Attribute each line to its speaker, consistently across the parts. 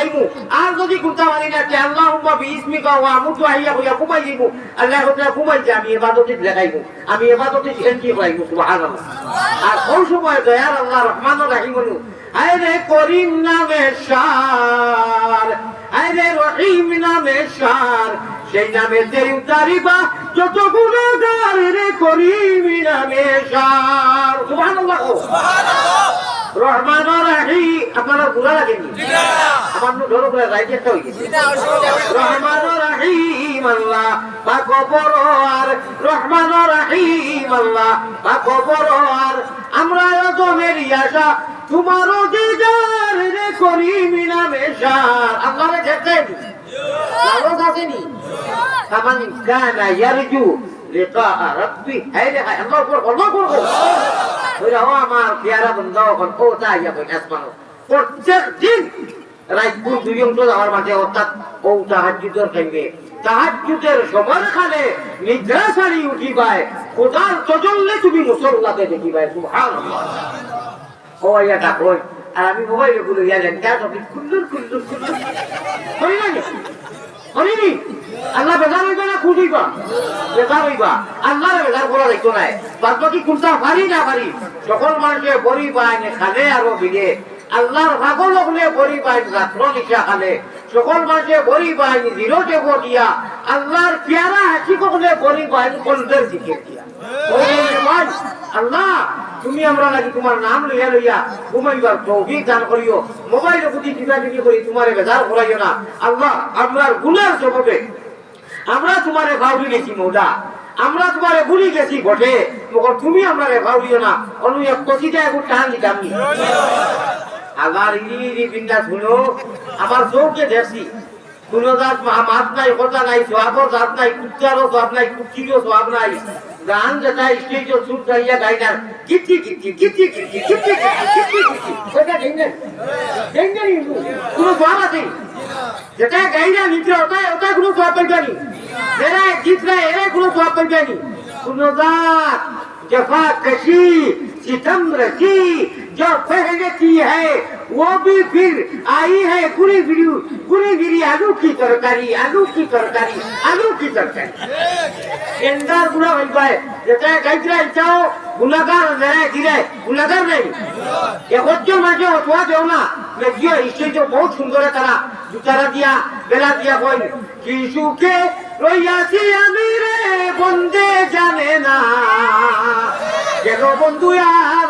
Speaker 1: তাইমু আর যদি কুতা মানি না তে আল্লাহুম্মা বিইসমিকা ওয়া আমুতু আইয়া হইয়া ঘুমাই দিমু আল্লাহ তাআলা ঘুমাই যে আমি ইবাদতে লাগাইমু আমি ইবাদতে এনজি করাইমু সুবহানাল্লাহ। আর কোন সময় দয়ার আল্লাহ রহমানুর রহিম আরে করিম নামে সার আরে রহিম নামে সার সেই নামে তেরি যত গুণাগার রে করিম নামে সার। সুবহানাল্লাহ। রহমান রাহি আপনারা গুণা লাগেনি আমার নু ধরো করে রাইতে একটা হয়ে গেছে? রহমান রাহিম আল্লাহ বা কবর আর। রহমান রাহিম আল্লাহ বা কবর আর। আমরা জমের আশা তোমারও যে যার রে করি মিনা মেশার। আল্লাহ রে দেখতে লালো আসেনি সামান কানা ইয়ারজু লিকা রাব্বি। হাই রে হাই আল্লাহ আকবার আল্লাহ আকবার। ওই আমার পেয়ারা বন্ধ ও তা কই আসমানো প্রত্যেক দিন রাজপুর দুই অংশ আমার মাঝে অর্থাৎ ও তাহাজ্জুদের খাইবে তাহাজ্জুদের সময় খালে নিদ্রা সারি উঠিবায় কোদাল চজললে তুমি মুসল্লাতে দেখিবায় সুবহানাল্লাহ ও ইয়া ডাকই আর আমি মোবাইলে ইয়া লেখা তো কুল্লুর কুল্লুর কুল্লুর হই না হরিনি আল্লাহ বেজার হইবা না খুঁজিবা বেজার হইবা আল্লাহ বেজার করা দেখতো নাই বাদ বাকি কুলতা পারি না পারি সকল মানুষে বড়ি পায় খালে আরও বিলে আল্লাহর ভাগল হলে বড়ি পায় রাত্র নিশা খালে। সকল মানুষে বড়ি পায় জিরোটে বটিয়া আল্লাহর পেয়ারা হাসি কখলে বড়ি পায় কলদের দিকে দিয়া আল্লাহ, তুমি আমরা লাগি তোমার নাম লইয়া লইয়া ঘুমাইবার তৌফিক দান করিও। মোবাইলে বুঝি কিবা কিবি করি তোমারে বেজার করাইও না। আল্লাহ আপনার গুণের স্বভাবে আমরা তোমারে ভাবি গেছি মৌলা। আমরা তোমারে ভুলি গেছি বটে। তুমি আমারে ভাবিও না। অনু এক কচিটা একটু টান দিতাম আমার ইলি বিন্দা শুনো আমার চৌকে দেখছি কোন জাত মাত নাই কথা নাই সোহাবর জাত নাই কুত্তারও সোহাব নাই কুকিরও সোহাব নাই গান যেটা স্টেজও সুর চাইয়া গাই না গিটি গিটি গিটি গিটি গিটি গিটি গিটি সেটা ডেঙ্গে ডেঙ্গে কোনো সোহাব আছে যেটা গাই না নিদ্রা ওটাই ওটাই কোনো সোহাব পাইবে নি এরা জিত না এরা কোনো সোহাব পাইবে নি কোন জাত जफा कशी सितम रसी जो पहले की है वो भी फिर आई है पूरी गिरी पूरी गिरी आलू की तरकारी आलू की तरकारी आलू की तरकारी एंदा गुड़ा बन पाए जैसे कई तरह इच्छाओ गुलाकार जरा गिराए गुलाकार नहीं ये जो ना मैं जियो जो बहुत सुंदर है तारा जुतारा दिया बेला दिया कोई किसू के রইয়াছি আমি রে বন্দে জানে না কেন বন্ধু আর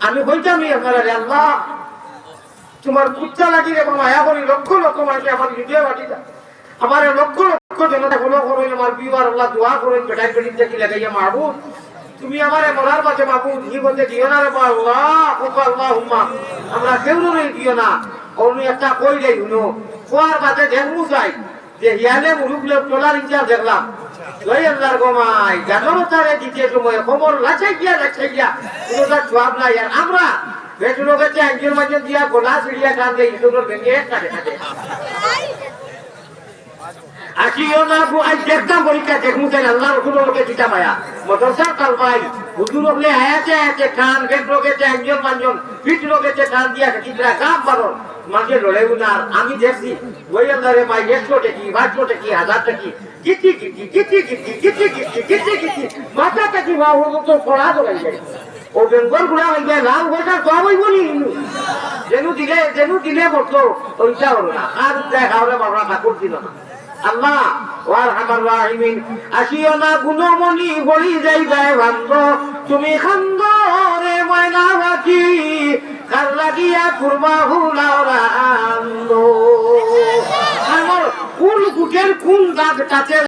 Speaker 1: আমি বলতাম আপনারা আল্লাহ তোমার কুচ্চা লাগিয়ে এবং মায়া করি লক্ষ লক্ষ মানুষ আমার হৃদয় বাটিটা আমার লক্ষ লক্ষ জনতা ফলো করেন, আমার বিবার আল্লাহ দোয়া করেন বেটাই বেটিন দেখি লাগাইয়া মাহবুব তুমি আমার মরার পাশে মাহবুব বলতে দিও না রে আল্লাহ আমরা কেউ রে দিও না। অন্য একটা কই দেই শুনো, খোয়ার বাদে দেখমু চাই যে হিয়ালে মুরুবলে তোলার ইচ্ছা দেখলাম। আল্লাহর গোমাই জানো তারে দ্বিতীয় সময় খবর লাচাই গিয়া লাচাই গিয়া কোনো তার সব নাই। আর আমরা বেটুলো কাছে একজন মাঝে দিয়া গোলা সিড়িয়া কান দেয় ইসুগুলো ভেঙে কাটে কাটে আসিও না গো আজ দেখতাম পরীক্ষা, দেখমু কেন আল্লাহ রসুল ওকে দিতা পায়া মদরসার কাল পাই, হুজুর ওগলে আয়াতে আয়াতে গেট লোকেছে একজন পাঁচজন ফিট লোকেছে দিয়া কিতরা কাপ বারণ মাঝে লড়াই না আমি দেখছি হলো যায় যায় দিলে হলো হলে আল্লাহ গুণমণি বলি যাইবাই ভান্দ তুমি খান্দ রে ময়না কুরবা হুলাও কোন দাগটাতে